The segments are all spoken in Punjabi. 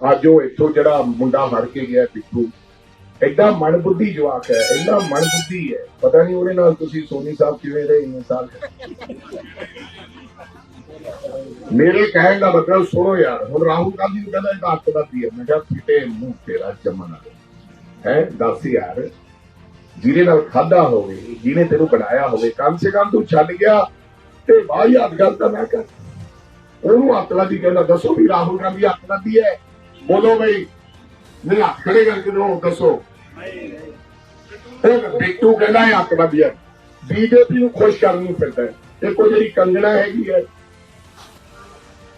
ਅੱਜ ਉਹ ਇੱਥੋਂ ਜਿਹੜਾ ਮੁੰਡਾ ਹੜ ਕੇ ਗਿਆ ਪਿੱਛੂ ਐਡਾ ਮਨਬੁੱਧੀ ਜਵਾਕ ਹੈ ਐਡਾ ਮਨਬੁੱਧੀ ਹੈ। ਪਤਾ ਨਹੀਂ ਉਹਦੇ ਨਾਲ ਤੁਸੀਂ ਸੋਨੀ ਸਾਹਿਬ ਕਿਵੇਂ ਰਹੇ, ਇੰਨੇ ਸਾਲ ਮੇਰੇ ਕਹਿਣ ਦਾ ਮਤਲਬ ਸੁਣੋ ਯਾਰ, ਹੁਣ ਰਾਹੁਲ ਗਾਂਧੀ ਨੂੰ ਕਹਿੰਦਾ ਇਹ ਅੱਤਵਾਦੀ ਹੈ ਮੈਂ ਕਿਹਾ ਫਿੱਟੇ ਮੂੰਹ ਤੇਰਾ ਜੰਮਣਾ ਹੈ, ਦੱਸ ਯਾਰ, ਜਿਹਦੇ ਨਾਲ ਖਾਦਾ ਹੋਵੇ, ਜਿਹਨੇ ਤੈਨੂੰ ਬਣਾਇਆ ਹੋਵੇ, ਕੰਮ ਸੇ ਕਮ ਤੂੰ ਛੱਡ ਗਿਆ ਤੇ ਬਾਹਰ ਹੱਥ ਗੱਲ ਤਾਂ ਨਾ ਕਰ ਉਹਨੂੰ ਅੱਤਵਾਦੀ ਕਹਿੰਦਾ, ਦੱਸੋ ਵੀ ਰਾਹੁਲ ਗਾਂਧੀ ਅੱਤਵਾਦੀ ਹੈ। ਬੋਲੋ ਬਈ। ਨਹੀਂ ਖੜੇ ਕਰਕੇ ਦੋ ਦੱਸੋ। ਉਹ ਬਿੱਟੂ ਕਹਿੰਦਾ ਇਹ ਅੱਤਵਾਦੀ ਬੀਜੇਪੀ ਨੂੰ ਖੁਸ਼ ਕਰਨ ਨੂੰ ਫਿਰਦਾ ਹੈ। ਦੇਖੋ ਜਿਹੜੀ ਕੰਗਣਾ ਹੈਗੀ ਹੈ।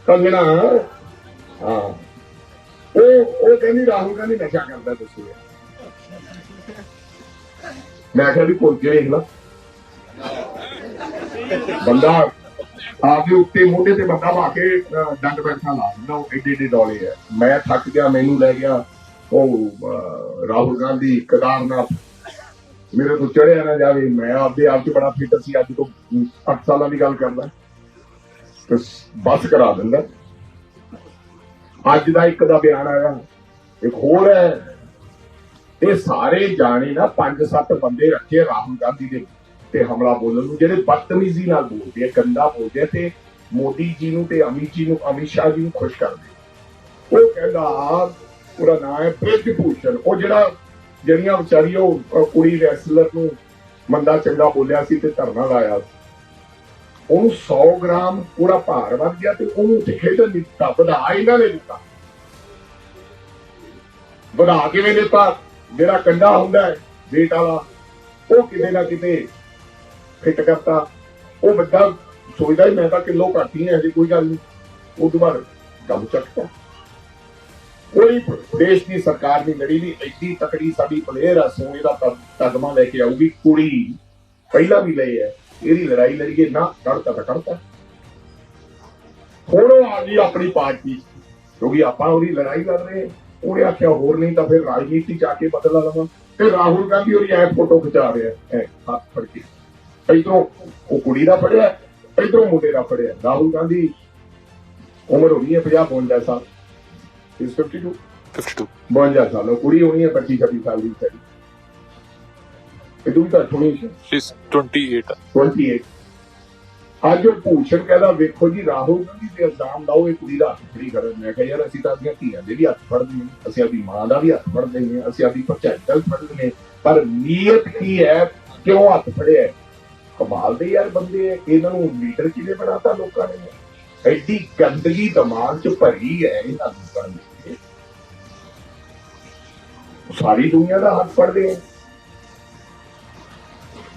ਕੰਗਣਾ, ਹਾਂ। ਉਹ ਉਹ ਕਹਿੰਦੀ, ਰਾਹੁਲ ਗਾਂਧੀ ਨਸ਼ਾ ਕਰਦਾ ਤੁਸੀਂ। ਮੈਂ ਕਿਹਾ ਵੀ ਕੋਲ ਕੇ ਵੇਖ ਲਾ ਬੰਦਾ ਆਪਦੇ ਉੱਤੇ ਮੋਢੇ ਤੇ ਬੰਦਾ ਪਾ ਕੇ ਡੰਡ ਬੈਠਾ ਲਾ ਦਿੰਦਾ, ਉਹ ਏਡੇ ਏਡੇ ਡੋਲੇ ਹੈ। ਮੈਂ ਥੱਕ ਗਿਆ, ਮੈਨੂੰ ਲੈ ਗਿਆ, ਉਹ ਰਾਹੁਲ ਗਾਂਧੀ, ਕੇਦਾਰਨਾਥ। ਮੇਰੇ ਤੋਂ ਚੜਿਆ ਨਾ ਜਾਵੇ, ਮੈਂ ਆਪਦੇ ਆਪ ਚ ਬੜਾ ਫਿੱਟ ਸੀ, ਅੱਜ ਤੋਂ 8 ਸਾਲਾਂ ਦੀ ਗੱਲ ਕਰਦਾ। ਤੇ ਬਸ ਕਰਾ ਦਿੰਦਾ। ਅੱਜ ਦਾ ਇੱਕ ਦਾ ਬਿਆਨ ਆਇਆ। ਇੱਕ ਹੋਰ ਹੈ, ਇਹ ਸਾਰੇ ਜਾਣੇ ਨਾ ਪੰਜ ਸੱਤ ਬੰਦੇ ਰੱਖੇ ਰਾਹੁਲ ਗਾਂਧੀ ਦੇ। ਤੇ ਹਮਲਾ ਬੋਲਣ ਨੂੰ, ਜਿਹੜੇ ਬਦਤਮੀਜ਼ੀ ਨਾਲ ਬੋਲਦੇ ਆ, ਗੰਦਾ ਬੋਲਦੇ ਆ ਤੇ ਮੋਦੀ ਜੀ ਨੂੰ ਤੇ ਅਮਿਤ ਜੀ ਨੂੰ, ਅਮਿਤ ਸ਼ਾਹ ਜੀ ਨੂੰ ਖੁਸ਼ ਕਰਦੇ ਉਹ ਕਹਿੰਦਾ, ਉਹਦਾ ਨਾਮ ਹੈ ਬ੍ਰਿਜ ਭੂਸ਼ਣ ਉਹ ਜਿਹੜਾ ਜਿਹੜੀਆਂ ਵਿਚਾਰੀ ਉਹ ਕੁੜੀ ਰੈਸਲਰ ਨੂੰ ਮੰਦਾ ਚੰਗਾ ਬੋਲਿਆ ਸੀ ਤੇ ਧਰਨਾ ਲਾਇਆ ਸੀ। ਉਹਨੂੰ 100 ਗ੍ਰਾਮ ਪੂਰਾ ਭਾਰ ਵੱਧ ਗਿਆ ਤੇ ਉਹਨੂੰ ਉੱਥੇ ਖੇਡਣ ਨਹੀਂ ਦਿੱਤਾ, ਵਧਾ ਇਹਨਾਂ ਨੇ ਦਿੱਤਾ। ਵਧਾ ਕਿਵੇਂ ਦਿੱਤਾ? ਜਿਹੜਾ ਕੰਡਾ ਹੁੰਦਾ ਹੈ ਵੇਟ ਵਾਲਾ, ਉਹ ਕਿਤੇ ਨਾ ਕਿਤੇ ਫਿੱਟ ਕਰਤਾ। ਉਹ ਵੱਡਾ ਸੋਚਦਾ ਮੈਂ ਤਾਂ ਕਿਲੋ ਘੱਟ ਹੀ ਹੈ, ਜੀ ਕੋਈ ਗੱਲ ਨਹੀਂ। ਉਹ ਤੋਂ ਬਾਅਦ ਕੰਮ ਚੱਕਦਾ। ਕੋਈ ਦੇਸ਼ ਦੀ ਸਰਕਾਰ ਨਹੀਂ ਲੜੀ ਵੀ ਐਡੀ ਤਕੜੀ ਸਾਡੀ ਪਲੇਅਰ ਆ, ਸੋਨੇ ਦਾ ਤਗਮਾ ਲੈ ਕੇ ਆਊਗੀ ਕੁੜੀ। ਪਹਿਲਾਂ ਵੀ ਲਈ ਹੈ, ਇਹਦੀ ਲੜਾਈ ਲੜੀਏ, ਨਾ ਕੜਤਾ ਤਾਂ ਕੜਤਾ ਹੁਣ ਉਹ ਆ ਗਈ ਆਪਣੀ ਪਾਰਟੀ, ਕਿਉਂਕਿ ਆਪਾਂ ਉਹਦੀ ਲੜਾਈ ਲੜ ਰਹੇ ਉਹਨੇ ਆਖਿਆ, ਹੋਰ ਨਹੀਂ ਤਾਂ ਫਿਰ ਰਾਜਨੀਤੀ ਚ ਆ ਕੇ ਬਦਲਾ ਲਵਾਂ। ਤੇ ਰਾਹੁਲ ਗਾਂਧੀ ਉਹਦੀ ਐ ਫੋਟੋ ਖਿਚਾ ਰਿਹਾ ਹੈ ਹੱਥ ਫੜ ਕੇ। ਇਧਰੋਂ ਉਹ ਕੁੜੀ ਦਾ ਫੜਿਆ ਇਧਰੋਂ ਮੁੰਡੇ ਦਾ ਫੜਿਆ ਰਾਹੁਲ ਗਾਂਧੀ ਉਮਰ ਹੋਣੀ ਹੈ 50 52 ਸਾਲ। ਇਸ 52 52 52 ਸਾਲ ਉਹ ਕੁੜੀ ਹੋਣੀ ਹੈ 25 26 ਸਾਲ ਦੀ ਸਾਡੀ ਇਹ ਦੂਜੀ ਤਾਂ ਥੋੜੀ ਸੀ। She's 28 28 ਅੱਜ ਉਹ ਭੂਸ਼ਣ ਕਹਿੰਦਾ ਵੇਖੋ ਜੀ ਰਾਹੁਲ ਗਾਂਧੀ ਤੇ ਇਲਜ਼ਾਮ ਲਾਓ ਇਹ ਕੁੜੀ ਦਾ ਹੱਥ ਫੜੀ ਕਰਨ। ਮੈਂ ਕਿਹਾ ਯਾਰ ਅਸੀਂ ਤਾਂ ਆਪਣੀਆਂ ਧੀਆਂ ਦੇ ਵੀ ਹੱਥ ਫੜਦੇ ਹਾਂ ਅਸੀਂ ਆਪਣੀ ਮਾਂ ਦਾ ਵੀ ਹੱਥ ਫੜਦੇ ਹਾਂ ਅਸੀਂ ਆਪਣੀ ਭਰਜਾਈ ਦਾ ਵੀ ਫੜਦੇ ਹਾਂ ਪਰ ਨੀਅਤ ਕੀ ਹੈ? ਕਿਉਂ ਹੱਥ ਫੜਿਆ ਹੈ? ਕਮਾਲ ਦੇ ਯਾਰ ਬੰਦੇ ਹੈ ਇਹਨਾਂ ਨੂੰ ਲੀਡਰ ਕਿਵੇਂ ਬਣਾਤਾ ਲੋਕਾਂ ਨੇ? ਐਡੀ ਗੰਦਗੀ ਦਿਮਾਗ 'ਚ ਭਰੀ ਹੈ ਇਹਨਾਂ ਲੋਕਾਂ ਨੇ ਸਾਰੀ ਦੁਨੀਆ ਦਾ ਹੱਥ ਫੜਦੇ ਹੈ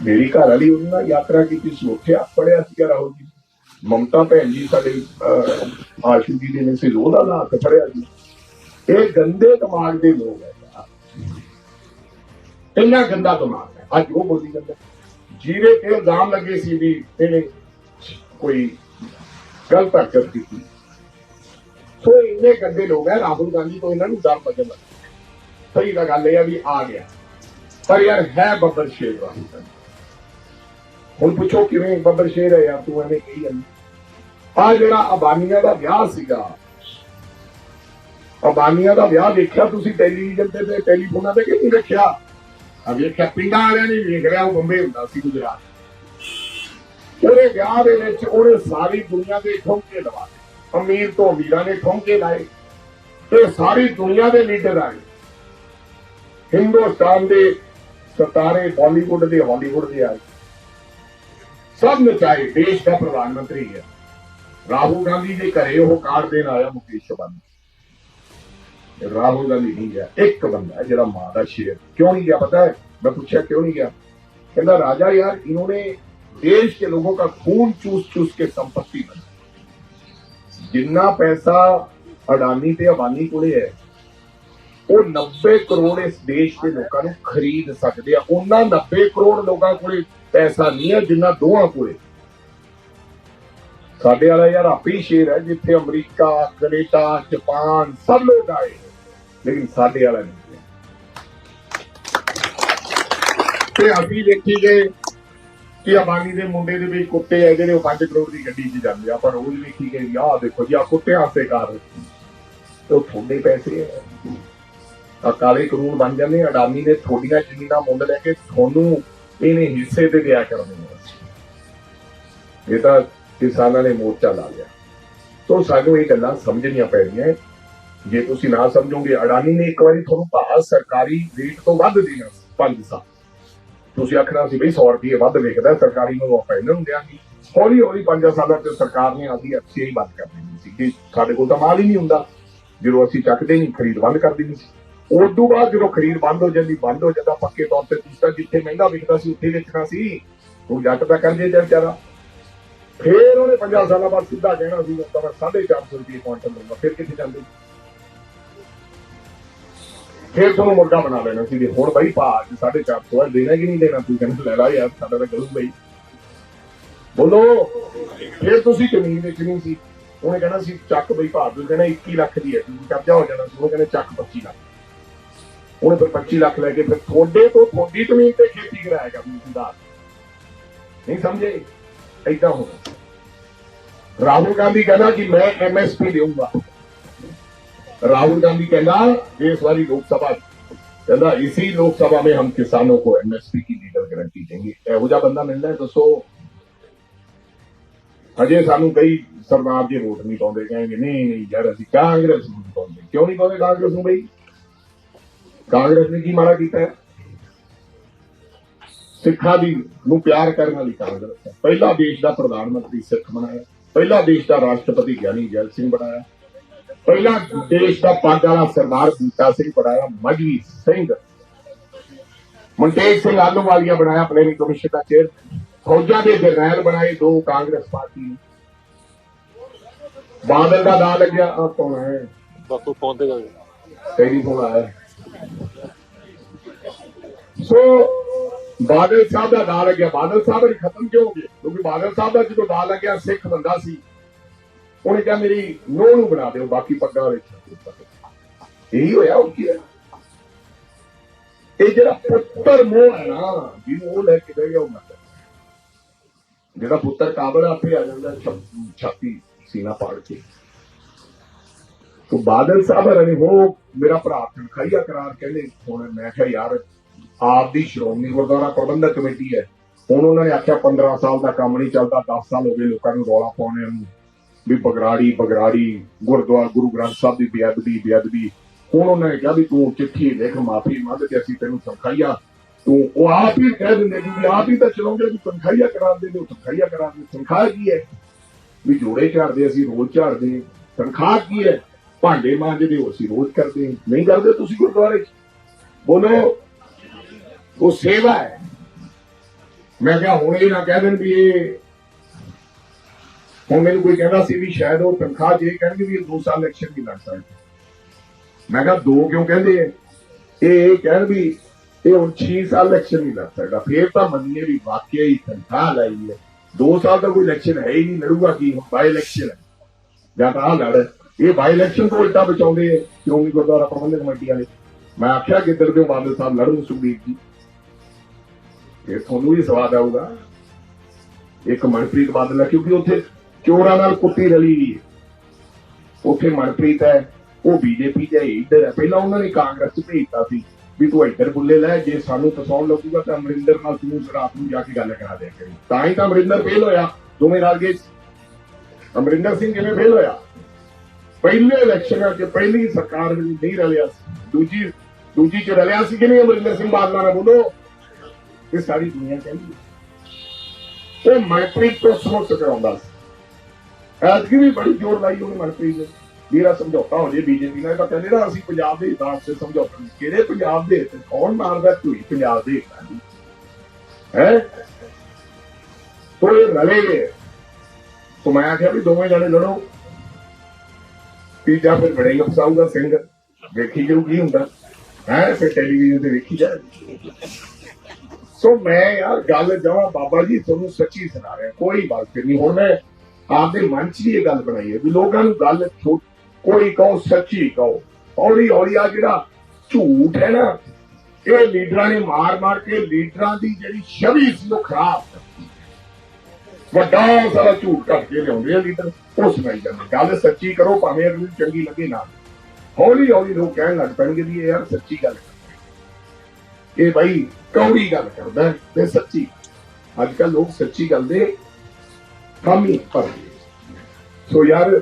ਮੇਰੀ ਘਰ ਵਾਲੀ ਉਹਨਾਂ ਨਾਲ ਯਾਤਰਾ ਕੀਤੀ ਸੀ ਉੱਥੇ ਆ ਪੜਿਆ ਸੀ ਰਾਹੁਲ ਜੀ। ਮਮਤਾ ਭੈਣ ਜੀ ਸਾਡੇ ਅਹ, ਆਸ਼ੂ ਜੀ ਦੇ ਨੇ ਸੀ ਉਹਦਾ ਨਾਂ ਹੱਥ ਫੜਿਆ ਸੀ। ਇਹ ਗੰਦੇ ਦਿਮਾਗ ਦੇ ਲੋਕ ਹੈ ਇੰਨਾ ਗੰਦਾ ਦਿਮਾਗ ਹੈ। ਅੱਜ ਉਹ ਬੋਲੀ ਜਾਂਦਾ। ਜਿਹਦੇ ਤੇ ਇਲਜ਼ਾਮ ਲੱਗੇ ਸੀ ਵੀ ਇਹਨੇ ਕੋਈ ਗਲਤ ਹਰਕਤ ਕੀਤੀ। ਸੋ ਇੰਨੇ ਗੰਦੇ ਲੋਕ ਹੈ ਰਾਹੁਲ ਗਾਂਧੀ ਤੋਂ ਇਹਨਾਂ ਨੂੰ ਡਰ ਲੱਗਦਾ। ਸਹੀ ਤਾਂ ਗੱਲ ਇਹ ਆ ਵੀ ਆ ਗਿਆ। ਪਰ ਯਾਰ ਹੈ ਬੱਬਰ ਸ਼ੇਰ ਰਾਹੁਲ ਗਾਂਧੀ। ਹੁਣ ਪੁੱਛੋ ਕਿਵੇਂ ਬੱਬਰ ਸ਼ੇਰ ਹੈ ਯਾਰ, ਤੂੰ ਐਵੇਂ ਕਹੀ ਜਾਂਦੀ। ਆ ਜਿਹੜਾ ਅਬਾਨੀਆਂ ਦਾ ਵਿਆਹ ਸੀਗਾ, ਅਬਾਨੀਆਂ ਦਾ ਵਿਆਹ ਦੇਖਿਆ ਤੁਸੀਂ ਟੈਲੀਵਿਜ਼ਨ ਤੇ ਤੇ ਟੈਲੀਫੋਨਾਂ ਤੇ ਕਿ ਨਹੀਂ ਦੇਖਿਆ? ਆ ਪਿੰਡਾਂ ਵਾਲਿਆਂ ਨੇ ਵੇਖ ਲਿਆ, ਉਹ ਬੰਬੇ ਹੁੰਦਾ ਸੀ ਗੁਜਰਾਤ ਉਹਦੇ ਵਿਆਹ ਦੇ ਵਿੱਚ ਉਹਨੇ ਸਾਰੀ ਦੁਨੀਆ ਦੇ ਠੋਂਕੇ ਲਵਾਏ ਅਮੀਰ ਤੋਂ ਅਮੀਰਾਂ ਨੇ ਠੋਂਕੇ ਲਾਏ ਤੇ ਸਾਰੀ ਦੁਨੀਆ ਦੇ ਲੀਡਰ ਆਏ ਹਿੰਦੁਸਤਾਨ ਦੇ ਸਤਾਰੇ ਬਾਲੀਵੁੱਡ ਦੇ, ਹਾਲੀਵੁੱਡ ਦੇ ਆਏ ਸਭ ਨਚਾਏ, ਦੇਸ਼ ਦਾ ਪ੍ਰਧਾਨ ਮੰਤਰੀ ਹੈ ਰਾਹੁਲ ਗਾਂਧੀ ਦੇ ਘਰੇ ਉਹ ਕਾਰਡ ਦੇਣ ਆਇਆ ਮੁਕੇਸ਼ ਅੰਬਾਨੀ। ਰਾਹੁਲ ਗਾਂਧੀ ਨਹੀਂ ਗਿਆ ਇੱਕ ਬੰਦਾ ਹੈ ਜਿਹੜਾ ਮਾਂ ਦਾ ਸ਼ੇਰ क्यों नहीं गया पता है मैं पूछा क्यों नहीं गया कहना राजा यार इन्होंने देश के लोगों का खून चूस चूस के संपत्ति बना जितना पैसा ਅਡਾਨੀ ਤੇ ਅਬਾਨੀ ਕੋਲੇ ਹੈ ਉਹ 90 ਕਰੋੜ ਇਸ ਦੇਸ਼ ਦੇ ਲੋਕਾਂ ਨੂੰ ਖਰੀਦ ਸਕਦੇ ਆ ਉਹਨਾਂ 90 ਕਰੋੜ ਲੋਕਾਂ ਕੋਲੇ ਪੈਸਾ ਨਹੀਂ ਹੈ ਜਿੰਨਾ ਦੋਹਾਂ ਕੋਲੇ ਸਾਡੇ ਵਾਲਾ ਯਾਰ ਆਪੇ ਹੀ ਸ਼ੇਰ ਹੈ ਜਿੱਥੇ ਅਮਰੀਕਾ ਕੈਨੇਡਾ ਜਾਪਾਨ ਸਭ ਲੋਕ ਆਏ ਲੇਕਿਨ ਸਾਡੇ ਵਾਲਾ ਨਹੀਂ ਤੇ ਅਸੀਂ ਦੇਖੀ ਗਏ ਕਿ ਅਬਾਨੀ ਦੇ ਮੁੰਡੇ ਦੇ ਵਿੱਚ ਕੁੱਤੇ ਆ, ਜਿਹੜੇ 5 ਕਰੋੜ ਦੀ ਗੱਡੀ 'ਚ ਜਾਂਦੇ ਆ ਪਰ ਉਹ ਵੇਖੀ ਗਈ ਆਹ ਦੇਖੋ ਜੀ ਆ ਕੁੱਤੇ ਹਾਸੇ ਕਰ ਤੇ ਉਹ ਤੁਹਾਡੇ ਪੈਸੇ ਹੈ ਆ ਕਾਲੇ ਕਾਨੂੰਨ ਬਣ ਜਾਂਦੇ ਅਡਾਨੀ ਨੇ ਤੁਹਾਡੀਆਂ ਜ਼ਮੀਨਾਂ ਮੁੱਲ ਲੈ ਕੇ ਤੁਹਾਨੂੰ ਇਹਨੇ ਹਿੱਸੇ ਤੇ ਦਿਆ ਕਰਨੇ ਆ ਇਹ ਤਾਂ ਕਿਸਾਨਾਂ ਨੇ ਮੋਰਚਾ ਲਾ ਲਿਆ। ਤੋਂ ਸਾਨੂੰ ਇਹ ਗੱਲਾਂ ਸਮਝਣੀਆਂ ਪੈਣੀਆਂ। ਜੇ ਤੁਸੀਂ ਨਾ ਸਮਝੋਗੇ, ਅਡਾਨੀ ਨੇ ਇੱਕ ਵਾਰੀ ਤੁਹਾਨੂੰ ਭਾਅ ਸਰਕਾਰੀ ਰੇਟ ਤੋਂ ਵੱਧ ਦੇਣਾ 5 ਸਾਲ। ਤੁਸੀਂ ਆਖਣਾ ਸੀ ਬਈ 100 ਰੁਪਏ ਵੱਧ ਵੇਖਦਾ, ਸਰਕਾਰੀ ਨੂੰ ਆਪਾਂ ਇਹਨਾਂ ਨੂੰ ਦਿਆਂਗੇ। ਹੌਲੀ ਹੌਲੀ 5 ਸਾਲਾਂ ਤੇ ਸਰਕਾਰ ਨੇ ਆਦੀ ਅੱਛੀ ਹੀ ਬੰਦ ਕਰ ਦੇਣੀ ਸੀ, ਕਿ ਸਾਡੇ ਕੋਲ ਤਾਂ ਮਾਲ ਹੀ ਨਹੀਂ ਹੁੰਦਾ। ਜਦੋਂ ਅਸੀਂ ਚੱਕਦੇ ਨਹੀਂ, ਖਰੀਦ ਬੰਦ ਕਰ ਦੇਣੀ ਸੀ। ਉਸ ਤੋਂ ਬਾਅਦ ਜਦੋਂ ਖਰੀਦ ਬੰਦ ਹੋ ਜਾਂਦੀ, ਬੰਦ ਹੋ ਜਾਂਦਾ, ਪੱਕੇ ਤੌਰ ਤੇ ਦੂਸਰਾ ਜਿੱਥੇ ਮਹਿੰਗਾ ਵਿਕਦਾ ਸੀ, ਉੱਥੇ ਵੇਚਣਾ ਸੀ। ਉਹ ਜੱਟ ਦਾ ਕਰਦੇ ਜਾਂ ਵਿਚਾਰਾ। ਫੇਰ ਉਹਨੇ 50 ਸਾਲਾਂ ਬਾਅਦ ਸਿੱਧਾ ਕਹਿਣਾ ਸੀ ਤਾਂ ਮੈਂ 450 ਰੁਪਏ ਕੁਆਂਟਲ ਲਊਂਗਾ ਫਿਰ ਕਿੱਥੇ ਜਾਂਦੇ? ਫਿਰ ਤੁਹਾਨੂੰ ਮੁਰਗਾ ਬਣਾ ਲੈਣਾ ਸੀ ਵੀ ਹੁਣ ਬਾਈ ਭਾਅ 450 ਦੇਣਾ ਕਿ ਨਹੀਂ ਦੇਣਾ? ਤੂੰ ਕਹਿੰਦਾ, ਲੈ ਲਾ ਯਾਰ, ਸਾਡਾ ਤਾਂ ਗਲੂ ਬਈ। ਬੋਲੋ, ਫਿਰ ਤੁਸੀਂ ਜ਼ਮੀਨ ਵੇਚਣੀ ਸੀ। ਉਹਨੇ ਕਹਿਣਾ ਸੀ, ਚੱਕ ਬਈ ਭਾਅ, ਤੂੰ ਕਹਿੰਦਾ 21 ਲੱਖ ਦੀ ਹੈ, ਤੂੰ ਕਬਜ਼ਾ ਹੋ ਜਾਣਾ ਸੀ, ਉਹਨੇ ਕਹਿੰਦਾ ਚੱਕ 25 ਲੱਖ। ਉਹਨੇ ਫਿਰ 25 ਲੱਖ ਲੈ ਕੇ ਫਿਰ ਤੁਹਾਡੇ ਤੋਂ ਤੁਹਾਡੀ ਜ਼ਮੀਨ ਤੇ ਖੇਤੀ ਕਰਾਇਆ ਕਰਨੀ ਸੀ ਦਾ ਨਹੀਂ ਸਮਝੇ? ਏਦਾਂ ਹੋਣਾ। ਰਾਹੁਲ ਗਾਂਧੀ ਕਹਿੰਦਾ ਕਿ ਮੈਂ ਐਮਐਸਪੀ ਦੇਊਂਗਾ। राहुल गांधी कहना इस वाली लोकसभा कहना इसी लोकसभा में हम किसानों को एमएसपी की लीगल गारंटी देंगे ਇਹੋ ਜਿਹਾ ਬੰਦਾ ਮਿਲਦਾ ਹੈ ਦੱਸੋ ਹਜੇ ਸਾਨੂੰ ਕਈ ਸਰਦਾਰ ਜੀ ਵੋਟ ਨਹੀਂ ਪਾਉਂਦੇ ਕਹਿੰਗੇ ਨਹੀਂ ਨਹੀਂ ਯਾਰ ਅਸੀਂ ਕਾਂਗਰਸ ਨੂੰ ਨਹੀਂ ਪਾਉਂਦੇ ਕਿਉਂ ਨਹੀਂ ਪਾਉਂਦੇ ਕਾਂਗਰਸ ਨੂੰ ਬਈ ਕਾਂਗਰਸ ਨੇ ਕੀ ਮਾੜਾ ਕੀਤਾ ਹੈ ਸਿੱਖਾਂ ਦੀ ਨੂੰ ਪਿਆਰ ਕਰਨ ਵਾਲੀ ਕਾਂਗਰਸ ਹੈ ਪਹਿਲਾ ਦੇਸ਼ ਦਾ ਪ੍ਰਧਾਨ ਮੰਤਰੀ ਸਿੱਖ ਬਣਾਇਆ ਪਹਿਲਾ ਦੇਸ਼ ਦਾ ਰਾਸ਼ਟਰਪਤੀ ਗਿਆਨੀ ਜੈਲ ਸਿੰਘ ਬਣਾਇਆ ਪਹਿਲਾ ਦੇਸ਼ ਦਾ ਪੱਗ ਵਾਲਾ ਸਰਦਾਰ ਬੂਟਾ ਸਿੰਘ ਬਣਾਇਆ ਮਜਵੀ ਸਿੰਘ। ਮਨਟੇਕ ਸਿੰਘ ਆਲੂਵਾਲੀਆ ਬਣਾਇਆ ਪਲੈਨਿੰਗ ਕਮਿਸ਼ਨ ਦਾ ਚੇਅਰ ਫੌਜਾਂ ਦੇ ਜਰਨੈਲ ਬਣਾਏ ਦੋ ਕਾਂਗਰਸ ਪਾਰਟੀ। ਨੇ ਬਾਦਲ ਦਾ ਨਾਂ ਲੱਗਿਆ ਆ ਕੌਣ ਹੈ? ਬਾਪੂ ਪਹੁੰਚਦੇ ਗਾ ਤੇਰੀ ਫੋਨ ਆਇਆ। ਸੋ ਬਾਦਲ ਸਾਹਿਬ ਦਾ ਨਾਂ ਲੱਗਿਆ। ਬਾਦਲ ਸਾਹਿਬ ਹੀ ਖਤਮ ਕਿਉਂ ਹੋ ਗਏ? ਕਿਉਂਕਿ ਬਾਦਲ ਸਾਹਿਬ ਦਾ ਜਦੋਂ ਨਾਂ ਲੱਗਿਆ ਸਿੱਖ ਬੰਦਾ ਸੀ। ਉਹਨੇ ਕਿਹਾ ਮੇਰੀ ਨੂੰਹ ਨੂੰ ਬਣਾ ਦਿਓ ਬਾਕੀ ਪੱਗਾਂ ਵਾਲੇ ਇਹੀ ਹੋਇਆ ਉਹ ਕੀ ਹੈ? ਇਹ ਜਿਹੜਾ ਪੁੱਤਰ ਮੋਹ ਹੈ ਨਾ ਜਿਹਨੂੰ ਉਹ ਲੈ ਕੇ ਬਹਿ ਗਿਆ ਉਹ ਮਰ ਜਿਹੜਾ ਪੁੱਤਰ ਕਾਬਲ ਆ, ਆਪੇ ਆ ਜਾਂਦਾ ਛਾਤੀ ਸੀਨਾ ਪਾੜ ਕੇ। ਤੋ ਬਾਦਲ ਸਾਹਿਬ ਰਣੇ ਹੋ ਮੇਰਾ ਭਰਾ ਤਨਖਾਹੀਆ ਕਰਾਰ ਕਹਿੰਦੇ ਹੁਣ ਮੈਂ ਕਿਹਾ ਯਾਰ ਆਪ ਦੀ ਸ਼੍ਰੋਮਣੀ ਗੁਰਦੁਆਰਾ ਪ੍ਰਬੰਧਕ ਕਮੇਟੀ ਹੈ। ਹੁਣ ਉਹਨਾਂ ਨੇ ਆਖਿਆ 15 ਸਾਲ ਦਾ ਕੰਮ ਨਹੀਂ ਚੱਲਦਾ 10 ਸਾਲ ਹੋ ਗਏ ਲੋਕਾਂ ਨੂੰ ਰੌਲਾ ਪਾਉਣੇ ਨੂੰ। ਵੀ ਬਗਰਾੜੀ ਬਗਰਾੜੀ, ਗੁਰਦੁਆਰਾ, ਗੁਰੂ ਗ੍ਰੰਥ ਸਾਹਿਬ ਦੀ ਬੇਅਦਬੀ ਬੇਅਦਬੀ। ਹੁਣ ਉਹਨਾਂ ਨੇ ਕਿਹਾ ਵੀ ਤੂੰ ਚਿੱਠੀ ਲਿਖ, ਮਾਫੀ ਮੰਗ ਤੇ ਅਸੀਂ ਤੈਨੂੰ ਤਨਖਾਹੀਆ। ਤੂੰ ਉਹ ਆਪ ਹੀ ਕਹਿ ਦਿੰਦੇ ਕਿ ਆਪ ਹੀ ਤਾਂ ਚਲਾਉਂਦੇ ਵੀ ਤਨਖਾਹੀਆ ਕਰਾਉਂਦੇ ਨੇ ਉਹ ਕਰਾਉਂਦੇ ਤਨਖਾਹ ਕੀ ਹੈ? ਵੀ ਜੋੜੇ ਝਾੜਦੇ, ਅਸੀਂ ਰੋਜ਼ ਝਾੜਦੇ। ਤਨਖਾਹ ਕੀ ਹੈ? ਭਾਂਡੇ ਮਾਂਜਦੇ ਹੋ ਅਸੀਂ ਰੋਜ਼ ਕਰਦੇ। ਨਹੀਂ ਕਰਦੇ ਤੁਸੀਂ ਗੁਰਦੁਆਰੇ 'ਚ? ਬੋਲੋ, ਉਹ ਸੇਵਾ ਹੈ। ਮੈਂ ਕਿਹਾ ਹੁਣ ਇਹ ਨਾ ਕਹਿ ਦੇਣ ਵੀ ਇਹ ਹੁਣ ਮੈਨੂੰ ਕੋਈ ਕਹਿੰਦਾ ਸੀ ਵੀ ਸ਼ਾਇਦ ਉਹ ਤਨਖਾਹ ਜੇ ਕਹਿਣਗੇ ਵੀ ਇਹ ਦੋ ਸਾਲ ਇਲੈਕਸ਼ਨ ਨਹੀਂ ਲੜ ਸਕਦੇ। ਮੈਂ ਕਿਹਾ, ਦੋ ਕਿਉਂ ਕਹਿੰਦੇ ਆ? ਇਹ ਕਹਿਣ ਵੀ ਇਹ ਹੁਣ 6 ਸਾਲ ਇਲੈਕਸ਼ਨ ਨਹੀਂ ਲੜ ਸਕਦਾ। ਫੇਰ ਤਾਂ ਮੰਨੀਏ ਵੀ ਵਾਕਿਆ ਹੀ ਤਨਖਾਹ ਲਈ ਹੈ। ਦੋ ਸਾਲ ਦਾ ਕੋਈ ਇਲੈਕਸ਼ਨ ਹੈ ਹੀ ਨਹੀਂ, ਲੜੂਗਾ ਕੀ ਬਾਈ ਇਲੈਕਸ਼ਨ ਹੈ। ਜਾਂ ਤਾਂ ਆਹ ਲੜ। ਇਹ ਬਾਈ ਇਲੈਕਸ਼ਨ ਤੋਂ ਉਲਟਾ ਬਚਾਉਂਦੇ ਸ਼੍ਰੋਮਣੀ ਗੁਰਦੁਆਰਾ ਪ੍ਰਬੰਧਕ ਕਮੇਟੀ ਵਾਲੇ? ਮੈਂ ਆਖਿਆ ਕਿੱਧਰ ਦੇ ਬਾਦਲ ਸਾਹਿਬ ਲੜੂ ਸੁਖਬੀਰ ਜੀ। ਇਹ ਤੁਹਾਨੂੰ ਵੀ ਸਵਾਦ ਆਊਗਾ। ਇੱਕ ਮਨਪ੍ਰੀਤ ਬਾਦਲ ਹੈ ਕਿਉਂਕਿ ਉੱਥੇ ਚੋਰਾਂ ਨਾਲ ਕੁੱਤੀ ਰਲੀ ਵੀ ਹੈ। ਉੱਥੇ ਮਨਪ੍ਰੀਤ ਹੈ, ਉਹ ਬੀਜੇਪੀ ਦੇ ਇੱਧਰ ਹੈ। ਪਹਿਲਾਂ ਉਹਨਾਂ ਨੇ ਕਾਂਗਰਸ ਚ ਭੇਜਤਾ ਸੀ ਵੀ ਤੂੰ ਇੱਧਰ ਬੁੱਲੇ ਲੈ, ਜੇ ਸਾਨੂੰ ਫਸਾਉਣ ਲੱਗੂਗਾ ਤਾਂ ਅਮਰਿੰਦਰ ਨਾਲ ਤੂੰ ਰਾਤ ਨੂੰ ਜਾ ਕੇ ਗੱਲ ਕਰਾ ਦਿਆ ਕਰੀ। ਤਾਂ ਹੀ ਤਾਂ ਅਮਰਿੰਦਰ ਫੇਲ ਹੋਇਆ। ਦੋਵੇਂ ਨਾਲ ਗਏ ਅਮਰਿੰਦਰ ਸਿੰਘ ਕਿਵੇਂ ਫੇਲ ਹੋਇਆ? ਪਹਿਲੇ ਇਲੈਕਸ਼ਨ 'ਚ ਪਹਿਲੀ ਸਰਕਾਰ ਵਿੱਚ ਨਹੀਂ ਰਲਿਆ ਸੀ। ਦੂਜੀ ਦੂਜੀ 'ਚ ਰਲਿਆ ਸੀ ਕਿਵੇਂ? ਅਮਰਿੰਦਰ ਸਿੰਘ ਬਾਦਲ ਨਾਲ ਬੋਲੋ। ਇਹ ਸਾਰੀ ਦੁਨੀਆ ਕਹਿੰਦੀ ਹੈ। ਉਹ ਮਨਪ੍ਰੀਤ ਤੋਂ ਸਮੋਸ ਕਰਾਉਂਦਾ ਸੀ। ਐਤਕੀ ਵੀ ਬੜੀ ਜ਼ੋਰ ਲਾਈ ਉਹਨੇ ਮਨਪ੍ਰੀਤ ਨੇ। ਵੀਰਾ ਸਮਝੌਤਾ ਹੋ ਜੇ ਬੀਜੇਪੀ ਨਾਲ, ਤਾਂ ਕਹਿੰਦੇ ਨਾ ਅਸੀਂ ਪੰਜਾਬ ਦੇ ਹਿੱਤਾਂ ਸੇ ਸਮਝੌਤਾ ਕਿਹੜੇ ਪੰਜਾਬ ਦੇ ਹਿੱਤ ਕੌਣ ਮਾਰਦਾ ਧੂਈ ਪੰਜਾਬ ਦੇ ਹਿੱਤਾਂ ਦੀ? ਹੈ? ਤੋ ਰਲੇ ਤੋ ਮੈਂ ਆਖਿਆ ਵੀ ਦੋਵੇਂ ਜਣੇ ਲੜੋ। ਤੀਜਾ ਫਿਰ ਬੜੇਗਾ ਫਸਾਊਗਾ ਸਿੰਘ। ਵੇਖੀ ਜਾਊ ਕੀ ਹੁੰਦਾ। ਹੈ? ਫਿਰ ਟੈਲੀਵਿਜ਼ਨ ਤੇ ਵੇਖੀ ਜਾ ਸੋ ਮੈਂ ਯਾਰ ਗੱਲ ਜਮਾ ਬਾਬਾ ਜੀ, ਤੁਹਾਨੂੰ ਸੱਚੀ ਸੁਣਾ ਰਿਹਾ। ਕੋਈ ਬਾਤ ਨਹੀਂ। ਹੁਣ ਮੈਂ ਆਪਦੇ ਮਨ 'ਚ ਹੀ ਇਹ ਗੱਲ ਬਣਾਈ ਹੈ ਵੀ ਲੋਕਾਂ ਨੂੰ ਗੱਲ ਕੋਈ ਕਹੋ, ਸੱਚੀ ਕਹੋ। ਹੌਲੀ ਹੌਲੀ ਆ ਜਿਹੜਾ ਝੂਠ ਹੈ ਨਾ, ਇਹ ਲੀਡਰਾਂ ਨੇ ਮਾਰ ਮਾਰ ਕੇ ਲੀਡਰਾਂ ਦੀ ਜਿਹੜੀ ਛਵੀ ਸੀ ਉਹ ਖਰਾਬ ਕਰਤੀ। ਵੱਡਾ ਸਾਰਾ ਝੂਠ ਕੱਢ ਕੇ ਲਿਆਉਂਦੇ ਆ ਲੀਡਰ, ਉਹ ਸੁਣਾਈ ਜਾਂਦੇ ਗੱਲ ਸੱਚੀ ਕਰੋ, ਭਾਵੇਂ ਅਗਲੀ ਨੂੰ ਚੰਗੀ ਲੱਗੇ ਨਾ। ਹੌਲੀ ਹੌਲੀ ਲੋਕ ਕਹਿਣ ਲੱਗ ਪੈਣਗੇ ਵੀ ਇਹ ਯਾਰ ਸੱਚੀ ਗੱਲ ਇਹ ਭਾਈ ਕੌੜੀ ਗੱਲ ਕਰਦਾ ਤੇ ਸੱਚੀ। ਅੱਜ ਕੱਲ ਲੋਕ ਸੱਚੀ ਗੱਲ ਦੇ ਕੰਮ ਹੀ। ਕਰਦੇ ਸੋ ਯਾਰ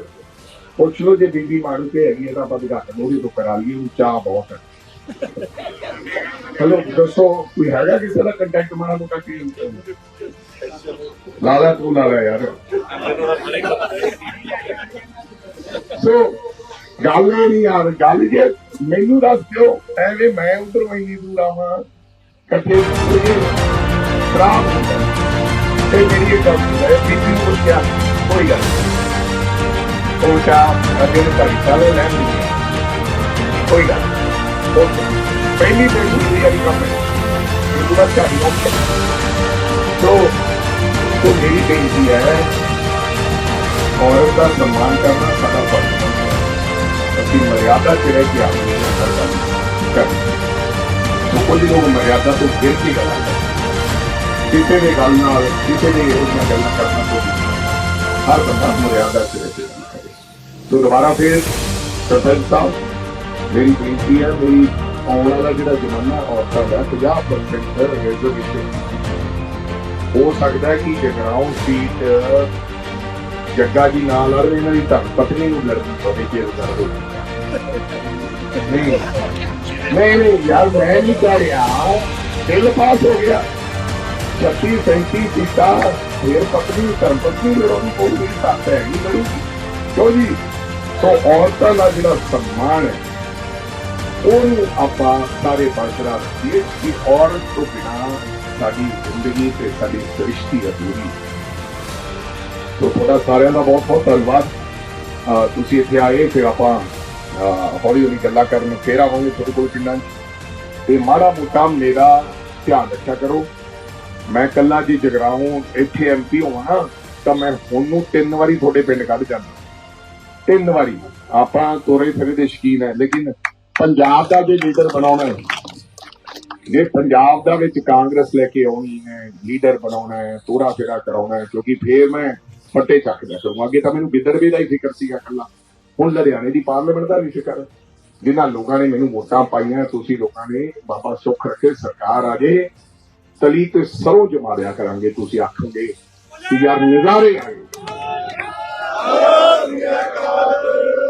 ਪੁੱਛ ਲਓ ਜੇ ਬੀਬੀ ਮਾਰੂ ਤੇ ਹੈਗੀ ਹੈ ਤਾਂ ਆਪਾਂ ਦਿਖਾ ਮੋੜੀ ਤੋਂ ਕਰਾ ਲਈਏ ਉਹ ਚਾਹ ਬਹੁਤ ਹੈ। ਹਲੋ ਦੱਸੋ, ਕੋਈ ਹੈਗਾ ਕਿਸੇ ਦਾ ਕੰਟੈਕਟ ਮਾਰਾ ਮੋਟਾ ਕੀ ਲਾਲਾ ਤੂੰ ਲਾਲਾ ਯਾਰ। ਸੋ, ਗੱਲ ਨਹੀਂ ਯਾਰ, ਗੱਲ ਜੇ ਮੈਨੂੰ ਦੱਸ ਦਿਓ, ਐਵੇਂ ਮੈਂ ਉਧਰ ਇੰਨੀ ਦੂਰ ਆਵਾਂ, ਇਕੱਠੇ ਖਰਾਬ ਹੋ ਤੇ ਜਿਹੜੀ ਇਹ ਡਾਕਟਰ ਹੈ ਬੀਬੀ ਨੂੰ ਪੁੱਛਿਆ ਕੋਈ ਗੱਲ ਨਹੀਂ ਉਹ ਕਾ ਅੱਗੇ ਦੇ ਤਾਂ ਚਾਲੇ ਲੈ ਲਈ ਕੋਈ ਗੱਲ ਓਕੇ ਪਹਿਲੀ ਬੇਟੀ ਦੀ ਵਾਲੀ ਕੰਮ ਹੈ ਇਹ ਪੂਰਾ ਚਾਹੀ ਓਕੇ तो तो मेरी बेनती है औरत का सम्मान करना सदा फ़र्ज़ अपनी मर्यादा के रह के आप कर तो कुछ लोग मर्यादा तो गिर की गला है ਕਿਸੇ ਦੇ ਗੱਲ ਨਾਲ, ਕਿਸੇ ਦੇ ਵਿਰੋਧ ਨਾਲ ਗੱਲਾਂ ਕਰਨਾ ਤੋਂ ਹਰ ਬੰਦਾ ਮਰਿਆਦਾ ਚ ਰਹਿ ਕੇ ਦੁਬਾਰਾ ਫਿਰ ਸਰਪੰਚ ਸਾਹਿਬ, ਮੇਰੀ ਬੇਨਤੀ ਹੈ, ਮੇਰੀ ਆਉਣ ਵਾਲਾ ਜਿਹੜਾ ਜ਼ਮਾਨਾ ਔਰਤਾਂ ਦਾ 50% ਰਿਜ਼ਰਵੇਸ਼ਨ ਹੋ ਸਕਦਾ ਕਿ ਜਗਰਾਉਂ ਸੀਟ ਜੱਗਾ ਜੀ ਨਾਲ ਲੜ ਇਹਨਾਂ ਦੀ ਧਰਮ ਪਤਨੀ ਨੂੰ ਲੜਨੀ ਪਵੇ ਜੇ ਉਹ ਨਹੀਂ ਨਹੀਂ ਨਹੀਂ, ਯਾਰ, ਮੈਂ ਨਹੀਂ ਕਹਿ ਰਿਹਾ ਬਿੱਲ ਪਾਸ ਹੋ ਗਿਆ। 36 37 ਸੀਟਾਂ ਫਿਰ ਪਤਨੀ ਧਰਮ ਪਤਨੀ ਲੜਾਉਣੀ ਪਊਗੀ ਤਾਂ ਹੈ, ਨਹੀਂ ਕਿਉਂ ਜੀ? ਸੋ ਔਰਤਾਂ ਦਾ ਜਿਹੜਾ ਸਨਮਾਨ ਹੈ, ਉਹਨੂੰ ਆਪਾਂ ਸਾਰੇ ਬਰਕਰਾਰ ਰੱਖੀਏ ਕਿ ਔਰਤ ਤੋਂ ਬਿਨਾਂ ਸਾਡੀ ਜ਼ਿੰਦਗੀ ਤੇ ਸਾਡੀ ਸ੍ਰਿਸ਼ਟੀ ਅਧੂਰੀ ਸੋ ਤੁਹਾਡਾ ਸਾਰਿਆਂ ਦਾ ਬਹੁਤ ਬਹੁਤ ਧੰਨਵਾਦ। ਤੁਸੀਂ ਇੱਥੇ ਆਏ, ਫਿਰ ਆਪਾਂ ਹੌਲੀ ਹੌਲੀ ਗੱਲਾਂ ਕਰਨ ਨੂੰ ਫੇਰ ਆਵਾਂਗੇ ਤੁਹਾਡੇ ਕੋਲ ਕਿੰਨਾ 'ਚ। ਤੇ ਮਾੜਾ ਮੋਟਾ ਮੇਰਾ ਧਿਆਨ ਰੱਖਿਆ ਕਰੋ। ਮੈਂ ਕੱਲਾ ਜੀ ਜਗਰਾਉਂ, ਇੱਥੇ ਐਮਪੀ ਹੋਵਾਂ ਤਾਂ ਮੈਂ ਹੁਣ ਨੂੰ ਤਿੰਨ ਵਾਰੀ ਤੁਹਾਡੇ ਪਿੰਡ ਕੱਢ ਜਾਂਦਾ। ਤਿੰਨ ਵਾਰੀ। ਆਪਾਂ ਤੋਰੇ ਫਿਰੇ ਦੇ ਸ਼ਕੀਨ ਹੈ, ਲੇਕਿਨ ਪੰਜਾਬ ਦਾ ਜੇ ਲੀਡਰ ਬਣਾਉਣਾ ਹੈ, ਜੇ ਪੰਜਾਬ ਦਾ ਵਿੱਚ ਕਾਂਗਰਸ ਲੈ ਕੇ ਆਉਣੀ ਹੈ ਲੀਡਰ ਬਣਾਉਣਾ ਹੈ ਤੋਰਾ ਫੇਰਾ ਕਰਾਉਣਾ ਹੈ, ਕਿਉਂਕਿ ਫੇਰ ਮੈਂ ਫੱਟੇ ਚੱਕਦਾ ਕਰੂੰ ਅੱਗੇ ਤਾਂ ਮੈਨੂੰ ਗਿੱਦੜਵੇ ਦਾ ਹੀ ਫਿਕਰ ਸੀਗਾ ਇਕੱਲਾ। ਹੁਣ ਲੁਧਿਆਣੇ ਦੀ ਪਾਰਲੀਮੈਂਟ ਦਾ ਵੀ ਫਿਕਰ ਹੈ। ਜਿਨ੍ਹਾਂ ਲੋਕਾਂ ਨੇ ਮੈਨੂੰ ਵੋਟਾਂ ਪਾਈਆਂ, ਤੁਸੀਂ ਲੋਕਾਂ ਨੇ ਬਾਬਾ ਸੁੱਖ ਰੱਖੇ, ਸਰਕਾਰ ਆ ਜੇ ਤਲੀ ਤੇ ਸਰੋਜ ਮਾਰਿਆ ਕਰਾਂਗੇ ਤੁਸੀਂ ਆਖੋਗੇ ਕਿ ਯਾਰ ਨਜ਼ਾਰੇ ਆਏ।